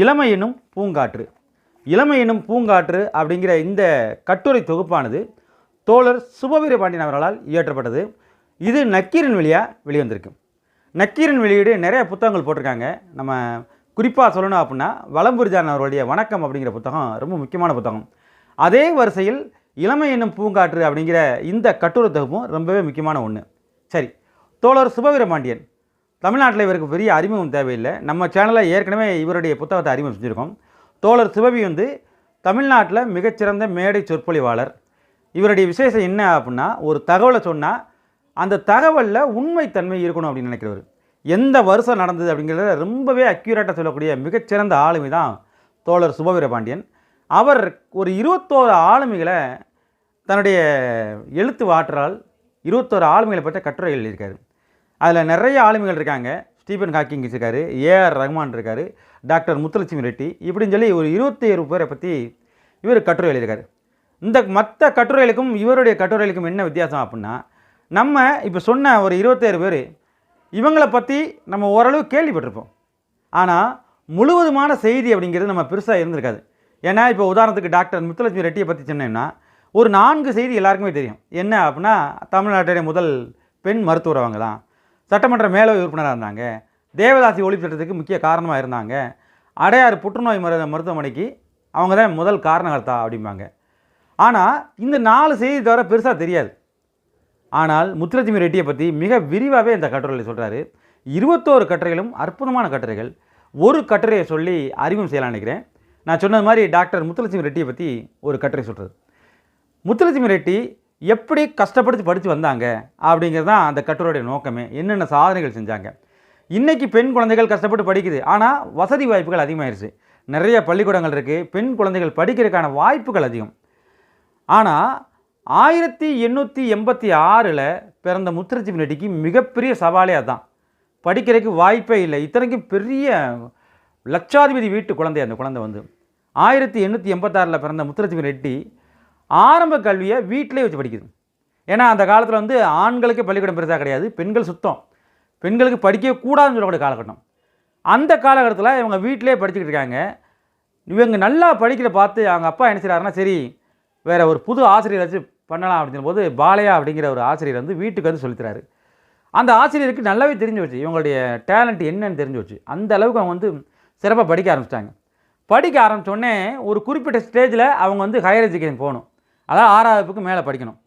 இளமை எனும் பூங்காற்று. இளமை எனும் பூங்காற்று அப்படிங்கிற இந்த கட்டுரை தொகுப்பானது தோழர் சுபவீர பாண்டியன் அவர்களால் இயற்றப்பட்டது. இது நக்கீரன் வழியாக வெளிவந்திருக்கு. நக்கீரன் வெளியீடு நிறைய புத்தகங்கள் போட்டிருக்காங்க. நம்ம குறிப்பாக சொல்லணும் அப்படின்னா வலம்புரிஜான் அவர்களுடைய வணக்கம் அப்படிங்கிற புத்தகம் ரொம்ப முக்கியமான புத்தகம். அதே வரிசையில் இளமை என்னும் பூங்காற்று அப்படிங்கிற இந்த கட்டுரை தொகுப்பும் ரொம்பவே முக்கியமான ஒன்று சரி தோழர் சுபவீர பாண்டியன் தமிழ்நாட்டில் இவருக்கு பெரிய அறிமுகம் தேவையில்லை. நம்ம சேனலில் ஏற்கனவே இவருடைய புத்தகத்தை அறிமுகம் செஞ்சுருக்கோம். தோழர் சிவபி வந்து தமிழ்நாட்டில் மிகச்சிறந்த மேடை சொற்பொழிவாளர். இவருடைய விசேஷம் என்ன அப்படின்னா ஒரு தகவலை சொன்னால் அந்த தகவலில் உண்மைத்தன்மை இருக்கணும் அப்படின்னு நினைக்கிறவர். எந்த வருஷம் நடந்தது அப்படிங்கிறத ரொம்பவே அக்யூரேட்டாக சொல்லக்கூடிய மிகச்சிறந்த ஆளுமை தான் தோழர் சுபவீரபாண்டியன். அவர் ஒரு இருபத்தோரு ஆளுமைகளை தன்னுடைய எழுத்து வாற்றலால் இருபத்தோரு ஆளுமைகளை பற்றி கட்டுரை எழுதியிருக்காரு. அதில் நிறைய ஆளுமைகள் இருக்காங்க. ஸ்டீபன் ஹாக்கிங் இருக்காரு ஏஆர் ரஹ்மான் இருக்கார் டாக்டர் முத்துலட்சுமி ரெட்டி. இப்படின்னு சொல்லி ஒரு இருபத்தி ஏழு பேரை பற்றி இவர் கட்டுரை எழுதியிருக்காரு. இந்த மற்ற கட்டுரைகளுக்கும் இவருடைய கட்டுரைகளுக்கும் என்ன வித்தியாசம் அப்படின்னா நம்ம இப்போ சொன்ன ஒரு இருபத்தேழு பேர் இவங்களை பற்றி நம்ம ஓரளவு கேள்விப்பட்டிருப்போம். ஆனால் முழுவதுமான செய்தி அப்படிங்கிறது நம்ம பெருசாக இருந்திருக்காது. ஏன்னா இப்போ உதாரணத்துக்கு டாக்டர் முத்துலட்சுமி ரெட்டியை பற்றி சொன்னேன்னா ஒரு நான்கு செய்தி எல்லாருக்குமே தெரியும். என்ன அப்படின்னா தமிழ்நாட்டுடைய முதல் பெண் மருத்துவர் அவங்க தான் சட்டமன்ற மேலவை உறுப்பினராக இருந்தாங்க. தேவதாசி ஒழிப்பு சட்டத்துக்கு முக்கிய காரணமாக இருந்தாங்க. அடையாறு புற்றுநோய் மரு மருத்துவமனைக்கு அவங்க தான் முதல் காரணகர்த்தா அப்படிம்பாங்க. ஆனால் இந்த நாலு செய்தி தவிர பெருசாக தெரியாது. ஆனால் முத்துலட்சுமி ரெட்டியை பற்றி மிக விரிவாகவே இந்த கட்டுரையில் சொல்கிறாரு இருபத்தோரு கட்டுரைகளும் அற்புதமான கட்டுரைகள். ஒரு கட்டுரையை சொல்லி அறிமுகம் செய்யலாம்னு நினைக்கிறேன். நான் சொன்னது மாதிரி டாக்டர் முத்துலட்சுமி ரெட்டியை பற்றி ஒரு கட்டுரை சொல்கிறது முத்துலட்சுமி ரெட்டி எப்படி கஷ்டப்படுத்தி படித்து வந்தாங்க அப்படிங்கிறது தான் அந்த கட்டுரையுடைய நோக்கமே. என்னென்ன சாதனைகள் செஞ்சாங்க? இன்றைக்கி பெண் குழந்தைகள் கஷ்டப்பட்டு படிக்குது. ஆனால் வசதி வாய்ப்புகள் அதிகமாயிருச்சு. நிறைய பள்ளிக்கூடங்கள் இருக்குது பெண் குழந்தைகள் படிக்கிறதுக்கான வாய்ப்புகள் அதிகம். ஆனால் ஆயிரத்தி எண்ணூற்றி எண்பத்தி ஆறில் பிறந்த முத்துலட்சுமி ரெட்டிக்கு மிகப்பெரிய சவாலே அதுதான் படிக்கிறதுக்கு வாய்ப்பே இல்லை. இத்தனைக்கும் பெரிய லட்சாதிபதி வீட்டு குழந்தை அந்த குழந்தை வந்து. ஆயிரத்தி எண்ணூற்றி எண்பத்தாறில் பிறந்த முத்துலட்சுமி ரெட்டி ஆரம்ப கல்வியை வீட்டிலே வச்சு படிக்குது. ஏன்னா அந்த காலத்தில் வந்து ஆண்களுக்கு பள்ளிக்கூடம் பெருசாக கிடையாது. பெண்கள் சுத்தம். பெண்களுக்கு படிக்கவே கூடாதுன்னு சொல்லக்கூடிய காலகட்டம். அந்த காலகட்டத்தில் இவங்க வீட்டிலே படிச்சுக்கிட்டு இருக்காங்க. இவங்க நல்லா படிக்கிற பார்த்து அவங்க அப்பா என்ன செய்கிறாருன்னா சரி வேறு ஒரு புது ஆசிரியர் வச்சு பண்ணலாம் அப்படிங்கிற போது பாலையா அப்படிங்கிற ஒரு ஆசிரியர் வந்து வீட்டுக்கு வந்து சொல்லித்தராரு. அந்த ஆசிரியருக்கு நல்லாவே தெரிஞ்சு வச்சு இவங்களுடைய டேலண்ட் என்னன்னு தெரிஞ்சு வச்சு அந்த அளவுக்கு அவங்க வந்து சிறப்பாக படிக்க ஆரம்பிச்சிட்டாங்க. படிக்க ஆரம்பித்தோடனே ஒரு குறிப்பிட்ட ஸ்டேஜில் அவங்க வந்து ஹையர் எஜுகேஷன் போகணும். அதாவது ஆறாவது வகுப்புக்கு மேலே படிக்கணும்.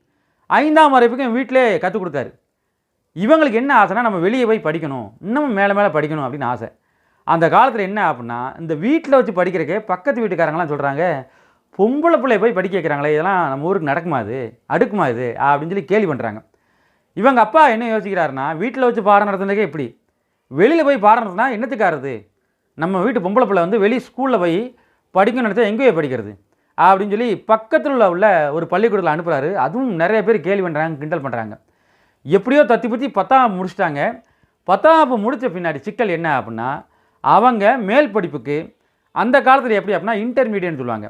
ஐந்தாம் வகுப்புக்கு வீட்டிலே கற்றுக் கொடுத்தாரு. இவங்களுக்கு என்ன ஆசைனா நம்ம வெளியே போய் படிக்கணும். இன்னமும் மேலே மேலே படிக்கணும் அப்படின்னு ஆசை. அந்த காலத்தில் என்ன அப்படின்னா இந்த வீட்டில் வச்சு படிக்கிறக்கே பக்கத்து வீட்டுக்காரங்களாம் சொல்கிறாங்க பொம்பளை பிள்ளைய போய் படிக்க வைக்கிறாங்களே இதெல்லாம் நம்ம ஊருக்கு நடக்குமா இது? அடுக்குமா இது? அப்படின்னு சொல்லி கேள்வி பண்ணுறாங்க இவங்க அப்பா என்ன யோசிக்கிறாருன்னா வீட்டில் வச்சு பாடம் நடத்துனதுக்கே எப்படி வெளியில் போய் பாடம் நடத்தினா என்னத்துக்காரது நம்ம வீட்டு பொம்பளை பிள்ளை வந்து வெளி ஸ்கூலில் போய் படிக்கணும்னு நினச்சா எங்கேயோ படிக்கிறது. அப்படின்னு சொல்லி பக்கத்தில் உள்ள உள்ள ஒரு பள்ளிக்கூடத்தில் அனுப்புகிறாரு அதுவும் நிறைய பேர் கேள்வி பண்ணுறாங்க கிண்டல் பண்ணுறாங்க எப்படியோ தத்தி பற்றி பத்தாம் முடிச்சிட்டாங்க. பத்தாம் வகுப்பு முடித்த பின்னாடி சிக்கல் என்ன அப்படின்னா அவங்க மேல் படிப்புக்கு அந்த காலத்தில் எப்படி அப்படின்னா இன்டர்மீடியட்னு சொல்லுவாங்க.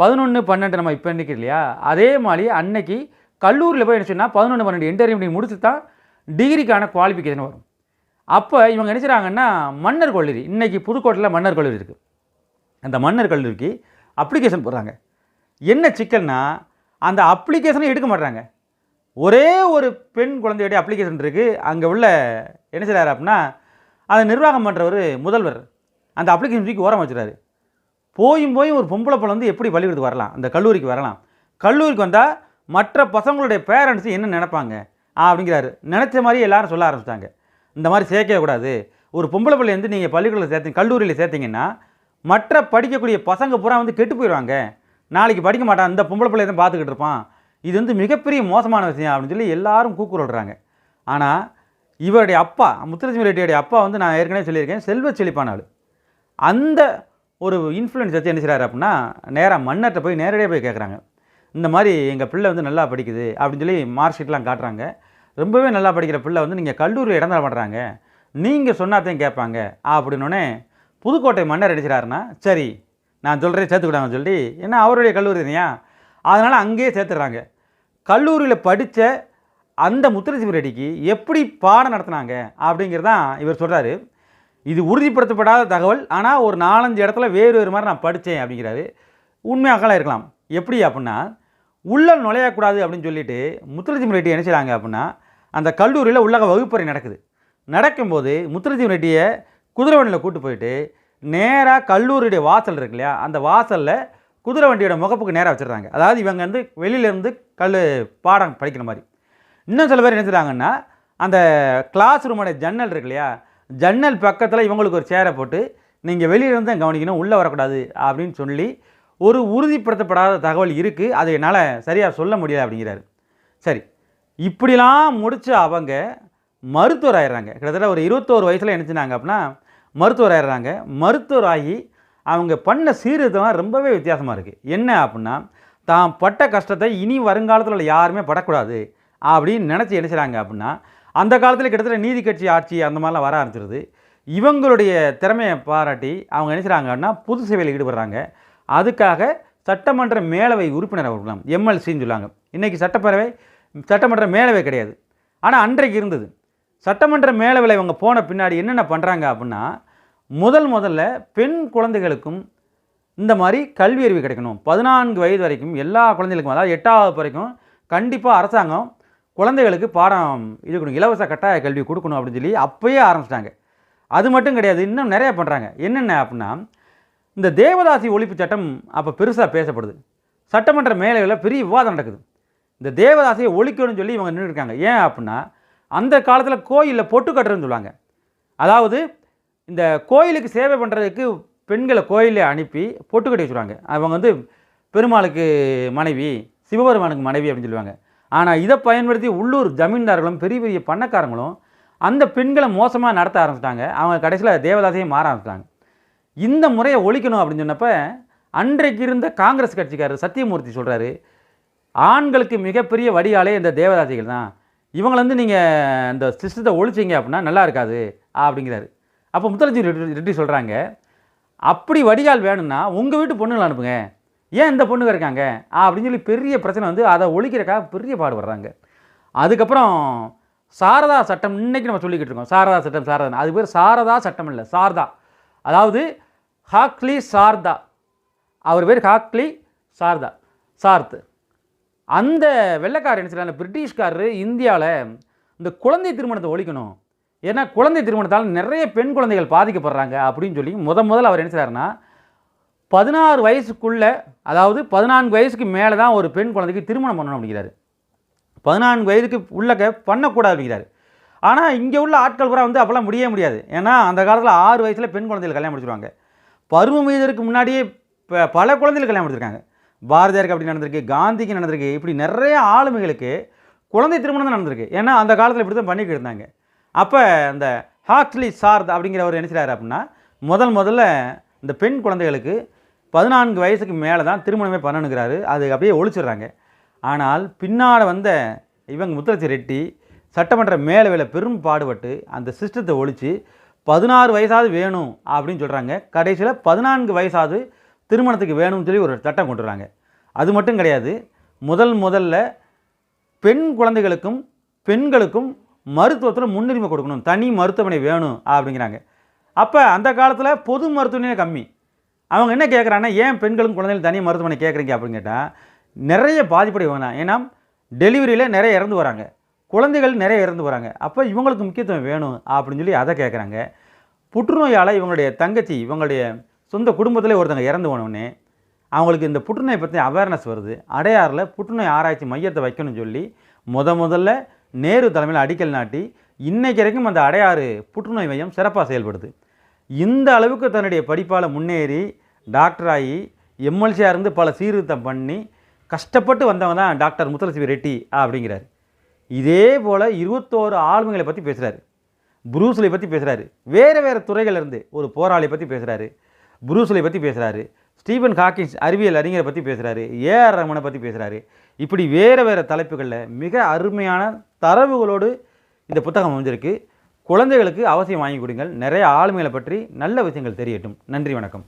பதினொன்று பன்னெண்டு நம்ம இப்போ இன்றைக்கி இல்லையா? அதே மாதிரி அன்னைக்கு கல்லூரியில் போய் என்ன சொன்னால் பதினொன்று பன்னெண்டு இன்டர்மீடியட் முடிச்சு தான் டிகிரிக்கான குவாலிஃபிகேஷன் வரும். அப்போ இவங்க என்ன செய்கிறாங்கன்னா மன்னர் கல்லூரி. இன்றைக்கி புதுக்கோட்டையில் மன்னர் கல்லூரி இருக்குது அந்த மன்னர் கல்லூரிக்கு அப்ளிகேஷன் போடுறாங்க. என்ன சிக்கல்னா அந்த அப்ளிகேஷனை எடுக்க மாட்டுறாங்க ஒரே ஒரு பெண் குழந்தையுடைய அப்ளிகேஷன் இருக்குது அங்கே உள்ள என்ன செய்கிறார் அப்படின்னா அதை நிர்வாகம் பண்ணுறவர் முதல்வர். அந்த அப்ளிகேஷன் தூக்கி ஓரம் வச்சுறாரு. போயும் போய் ஒரு பொம்பளை பிள்ளை வந்து எப்படி பள்ளிக்கூடத்துக்கு வரலாம்? அந்த கல்லூரிக்கு வரலாம். கல்லூரிக்கு வந்தால் மற்ற பசங்களுடைய பேரண்ட்ஸ் என்ன நினைப்பாங்க? அப்படிங்கிறாரு. நினச்ச மாதிரி எல்லாரும் சொல்ல ஆரம்பிச்சிட்டாங்க. இந்த மாதிரி சேர்க்கவே கூடாது. ஒரு பொம்பளை பிள்ளை வந்து நீங்கள் பள்ளிக்கூடத்தில் சேர்த்தீங்க கல்லூரியில் சேர்த்தீங்கன்னா மற்ற படிக்கக்கூடிய பசங்க பூரா வந்து கெட்டு போயிடுவாங்க. நாளைக்கு படிக்க மாட்டான் இந்த பொம்பளை பிள்ளை தான் பார்த்துக்கிட்டு இருப்பான். இது வந்து மிகப்பெரிய மோசமான விஷயம் அப்படின்னு சொல்லி எல்லாரும் கூக்குரல்றாங்க. ஆனால் இவருடைய அப்பா முத்துலட்சுமி ரெட்டியுடைய அப்பா வந்து நான் ஏற்கனவே சொல்லியிருக்கேன் செல்வ செழிப்பான ஆள். அந்த ஒரு இன்ஃப்ளூயன்ஸ் வச்சு என்ன செய்கிறாரு அப்படின்னா நேராக மன்னர்கிட்ட போய் நேரடியாக போய் கேட்குறாங்க இந்த மாதிரி எங்கள் பிள்ளை வந்து நல்லா படிக்குது அப்படின்னு சொல்லி மார்க் ஷீட்லாம் காட்டுறாங்க. ரொம்பவே நல்லா படிக்கிற பிள்ளை வந்து நீங்கள் கல்லூரியில் இடம் பண்ணுறாங்க நீங்கள் சொன்னாத்தையும் கேட்பாங்க. அப்படின்னோடனே புதுக்கோட்டை மன்னர் அடிச்சிடாருன்னா சரி நான் சொல்கிறேன் சேர்த்துக்கிட்டாங்கன்னு சொல்லி ஏன்னா அவருடைய கல்லூரி தானையா? அதனால் அங்கேயே சேர்த்துடுறாங்க. கல்லூரியில் படித்த அந்த முத்துலட்சுமி ரெட்டிக்கு எப்படி பாடம் நடத்துனாங்க அப்படிங்கிறதான் இவர் சொல்கிறாரு இது உறுதிப்படுத்தப்படாத தகவல். ஆனால் ஒரு நாலஞ்சு இடத்துல வேறு வேறு மாதிரி நான் படித்தேன் அப்படிங்கிறாரு. உண்மையாகலாம் இருக்கலாம். எப்படி அப்படின்னா உள்ள நுழையக்கூடாது அப்படின்னு சொல்லிட்டு முத்துலட்சுமி ரெட்டி என்ன செய்கிறாங்க அப்படின்னா அந்த கல்லூரியில் உள்ளக வகுப்பறை நடக்குது. நடக்கும்போது முத்துலட்சுமி ரெட்டியை குதிரவனில் கூட்டு போயிட்டு நேராக கல்லூரியுடைய வாசல் இருக்கு இல்லையா? அந்த வாசலில் குதிரை வண்டியோட முகப்புக்கு நேராக வச்சுருந்தாங்க. அதாவது இவங்க வந்து வெளியிலேருந்து கல் பாடம் படிக்கிற மாதிரி. இன்னும் சில பேர் என்ன செய்கிறாங்கன்னா அந்த கிளாஸ் ரூமோட ஜன்னல் இருக்கு இல்லையா? ஜன்னல் பக்கத்தில் இவங்களுக்கு ஒரு சேரை போட்டு நீங்கள் வெளியிலேருந்து தான் கவனிக்கணும் உள்ளே வரக்கூடாது அப்படின்னு சொல்லி ஒரு உறுதிப்படுத்தப்படாத தகவல் இருக்குது அதை என்னால் சரியாக சொல்ல முடியல அப்படிங்கிறாரு. சரி இப்படிலாம் முடித்த அவங்க மருத்துவர் ஆயிடுறாங்க. கிட்டத்தட்ட ஒரு இருபத்தோரு வயசில் என்ன செஞ்சாங்க அப்படின்னா மருத்துவர் ஆயிடுறாங்க. மருத்துவர் ஆகி அவங்க பண்ண சீர்திருத்தம் ரொம்பவே வித்தியாசமாக இருக்குது என்ன அப்படின்னா தான் பட்ட கஷ்டத்தை இனி வருங்காலத்தில் உள்ள யாருமே படக்கூடாது அப்படின்னு நினச்சி என்ன செய்கிறாங்க அப்படின்னா அந்த காலத்தில் கிட்டத்தட்ட நீதி கட்சி ஆட்சி அந்த மாதிரிலாம் வர ஆரம்பிச்சிருது. இவங்களுடைய திறமையை பாராட்டி அவங்க என்ன செய்கிறாங்க அப்படின்னா பொது சேவையில் ஈடுபடுறாங்க. அதுக்காக சட்டமன்ற மேலவை உறுப்பினர் அவர்களாம் எம்எல்சின்னு சொல்லுவாங்க. இன்றைக்கி சட்டப்பேரவை சட்டமன்ற மேலவை கிடையாது. ஆனால் அன்றைக்கு இருந்தது. சட்டமன்ற மேலவிலை இவங்க போன பின்னாடி என்னென்ன பண்ணுறாங்க அப்படின்னா முதல் முதல்ல பெண் குழந்தைகளுக்கும் இந்த மாதிரி கல்வி அறிவு கிடைக்கணும். பதினான்கு வயது வரைக்கும் எல்லா குழந்தைகளுக்கும் அதாவது எட்டாவது வரைக்கும் கண்டிப்பாக அரசாங்கம் குழந்தைகளுக்கு பாடம் இது கொடுக்கணும் இலவச கட்டாய கல்வி கொடுக்கணும் அப்படின்னு சொல்லி அப்போயே ஆரம்பிச்சிட்டாங்க. அது மட்டும் கிடையாது இன்னும் நிறைய பண்ணுறாங்க என்னென்ன அப்படின்னா இந்த தேவதாசி ஒழிப்பு சட்டம் அப்போ பெருசாக பேசப்படுது. சட்டமன்ற மேலையில் பெரிய விவாதம் நடக்குது. இந்த தேவதாசியை ஒழிக்கணும்னு சொல்லி இவங்க நின்றுருக்காங்க ஏன் அப்படின்னா அந்த காலத்தில் கோயிலில் பொட்டு கட்டுறதுன்னு சொல்லுவாங்க. அதாவது இந்த கோயிலுக்கு சேவை பண்ணுறதுக்கு பெண்களை கோயிலில் அனுப்பி பொட்டு கட்டி வச்சுருவாங்க. அவங்க வந்து பெருமாளுக்கு மனைவி சிவபெருமானுக்கு மனைவி அப்படின்னு சொல்லுவாங்க. ஆனால் இதை பயன்படுத்தி உள்ளூர் ஜமீன்தார்களும் பெரிய பெரிய பண்ணக்காரங்களும் அந்த பெண்களை மோசமாக நடத்த ஆரம்பிச்சிட்டாங்க. அவங்க கடைசியில் தேவதாசையும் மாற ஆரம்பிச்சிட்டாங்க. இந்த முறையை ஒழிக்கணும் அப்படின்னு சொன்னப்போ அன்றைக்கு இருந்த காங்கிரஸ் கட்சிக்காரர் சத்தியமூர்த்தி சொல்கிறாரு ஆண்களுக்கு மிகப்பெரிய வடிகாலே இந்த தேவதாசிகள் தான். இவங்களை வந்து நீங்கள் இந்த சிஸ்டத்தை ஒழிச்சிங்க அப்படின்னா நல்லா இருக்காது அப்படிங்கிறாரு. அப்போ முத்தலட்சுமி ரெட்டி ரெட்டி சொல்கிறாங்க அப்படி வடிகால் வேணும்னா உங்கள் வீட்டு பொண்ணுங்களை அனுப்புங்க. ஏன் இந்த பொண்ணுங்க இருக்காங்க? அப்படின்னு சொல்லி பெரிய பிரச்சனை வந்து அதை ஒழிக்கிறக்காக பெரிய பாடுபடுறாங்க. அதுக்கப்புறம் சாரதா சட்டம் இன்றைக்கி நம்ம சொல்லிக்கிட்டு இருக்கோம் சாரதா சட்டம் சாரதா அது பேர் சாரதா சட்டம் இல்லை சாரதா. அதாவது ஹாக்லி சாரதா. அவர் பேர் ஹாக்லி சாரதா சார்த். அந்த வெள்ளைக்காரர் என்ன செய்றாங்க பிரிட்டிஷ்காரரு இந்தியாவில் இந்த குழந்தை திருமணத்தை ஒழிக்கணும். ஏன்னா குழந்தை திருமணத்தால் நிறைய பெண் குழந்தைகள் பாதிக்கப்படுறாங்க அப்படின்னு சொல்லி முத முதல்ல அவர் என்ன செய்கிறாருன்னா பதினாறு வயசுக்குள்ளே அதாவது பதினான்கு வயசுக்கு மேலே தான் ஒரு பெண் குழந்தைக்கு திருமணம் பண்ணணும் அப்படிங்கிறாரு. பதினான்கு வயதுக்கு உள்ளக்க பண்ணக்கூடாது அப்படிங்கிறாரு. ஆனால் இங்கே உள்ள ஆட்கள் பூரா வந்து அப்போல்லாம் முடியவே முடியாது. ஏன்னா அந்த காலத்தில் ஆறு வயசில் பெண் குழந்தைகள் கல்யாணம் முடிச்சிருவாங்க. பருவம் மீதற்கு முன்னாடியே இப்போ பல குழந்தைகள் கல்யாணம் முடிச்சிருக்காங்க. பாரதியாருக்கு அப்படி நடந்திருக்கு காந்திக்கு நடந்திருக்கு இப்படி நிறைய ஆளுமைகளுக்கு குழந்தை திருமணம் தான் நடந்திருக்கு. ஏன்னா அந்த காலத்தில் இப்படி தான் பண்ணிக்கிட்டு இருந்தாங்க. அப்போ அந்த ஹாக்ஸ்லி சார்த் அப்படிங்கிறவர் என்ன செய்றாரு அப்படின்னா முதல் முதல்ல இந்த பெண் குழந்தைகளுக்கு பதினான்கு வயசுக்கு மேலே தான் திருமணமே பண்ணணுங்கிறாரு. அது அப்படியே ஒழிச்சிடுறாங்க. ஆனால் பின்னால் வந்த இவங்க முத்தலட்சி ரெட்டி சட்டமன்ற மேலவையில் பெரும் பாடுபட்டு அந்த சிஸ்டத்தை ஒழித்து பதினாறு வயசாவது வேணும் அப்படின்னு சொல்கிறாங்க கடைசியில் பதினான்கு வயசாவது திருமணத்துக்கு வேணும்னு சொல்லி ஒரு சட்டம் கொண்டு வராங்க. அது மட்டும் கிடையாது. முதல் முதல்ல பெண் குழந்தைகளுக்கும் பெண்களுக்கும் மருத்துவத்தில் முன்னுரிமை கொடுக்கணும். தனி மருத்துவமனை வேணும் அப்படிங்கிறாங்க. அப்போ அந்த காலத்தில் பொது மருத்துவமனையே கம்மி. அவங்க என்ன கேட்குறாங்கன்னா ஏன் பெண்களும் குழந்தைகளும் தனி மருத்துவமனை கேட்குறீங்க அப்படின்னு கேட்டால் நிறைய பாதிப்படைவாங்க ஏன்னா டெலிவரியில் நிறைய இறந்து வராங்க. குழந்தைகள் நிறைய இறந்து வராங்க. அப்போ இவங்களுக்கு முக்கியத்துவம் வேணும் அப்படின்னு சொல்லி அதை கேட்குறாங்க புற்றுநோயால் இவங்களுடைய தங்கச்சி இவங்களுடைய சொந்த குடும்பத்திலே ஒருத்தங்க இறந்து போனோடனே அவங்களுக்கு இந்த புற்றுநோய் பற்றி அவேர்னஸ் வருது. அடையாறில் புற்றுநோய் ஆராய்ச்சி மையத்தை வைக்கணும்னு சொல்லி முத முதல்ல நேரு தலைமையில் அடிக்கல் நாட்டி இன்றைக்கு வரைக்கும் அந்த அடையாறு புற்றுநோய் மையம் சிறப்பாக செயல்படுது. இந்த அளவுக்கு தன்னுடைய படிப்பால் முன்னேறி டாக்டராகி எம்எல்சியாக இருந்து பல சீர்திருத்தம் பண்ணி கஷ்டப்பட்டு வந்தவங்க தான் டாக்டர் முத்தலசிவி ரெட்டி அப்படிங்கிறாரு. இதே போல் இருபத்தோரு ஆளுமைகளை பற்றி பேசுகிறாரு புரூஸ்லை பற்றி பேசுகிறாரு வேறு வேறு துறைகளிலிருந்து ஒரு போராளி பற்றி பேசுகிறாரு புரூஸ்லை பற்றி பேசுகிறாரு ஸ்டீபன் ஹாக்கிங்ஸ் அறிவியல் அறிஞரை பற்றி பேசுகிறாரு ஏஆர் ரமனை பற்றி பேசுகிறாரு இப்படி வேறு வேறு தலைப்புகளில் மிக அருமையான தரவுகளோடு இந்த புத்தகம் அமைஞ்சிருக்கு. குழந்தைகளுக்கு அவசியம் வாங்கி கொடுங்கள். நிறைய ஆளுமைகளை பற்றி நல்ல விஷயங்கள் தெரியட்டும். நன்றி வணக்கம்.